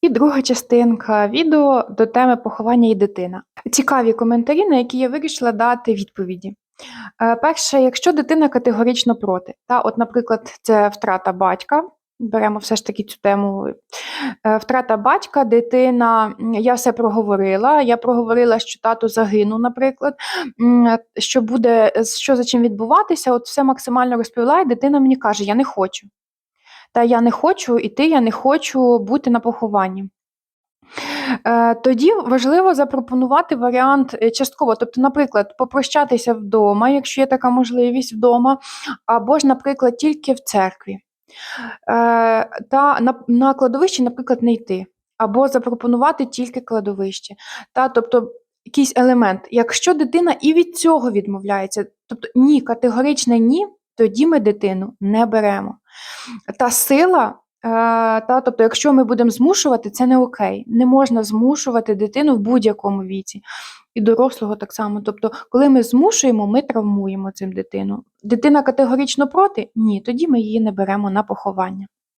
І друга частинка відео до теми поховання і дитина. Цікаві коментарі, на які я вирішила дати відповіді. Е, Перше, якщо дитина категорично проти, та, от, наприклад, це втрата батька. Беремо все ж таки цю тему. Е, Втрата батька, дитина, я все проговорила. Я проговорила, що тато загинув, наприклад, що буде, що за чим відбуватися, от все максимально розповіла, і дитина мені каже: Я не хочу. Та я не хочу іти, я не хочу бути на похованні. Е, Тоді важливо запропонувати варіант е, частково, тобто, наприклад, попрощатися вдома, якщо є така можливість вдома, або ж, наприклад, тільки в церкві. Е, Та на, кладовище, наприклад, не йти, або запропонувати тільки кладовище. Та, тобто, якийсь елемент. Якщо дитина і від цього відмовляється, тобто ні, категоричне ні, тоді ми дитину не беремо. Та сила, е, та, тобто, якщо ми будемо змушувати, це не окей. Не можна змушувати дитину в будь-якому віці. І дорослого так само. Тобто, коли ми змушуємо, ми травмуємо цим дитину. Дитина категорично проти? Ні, тоді ми її не беремо на поховання.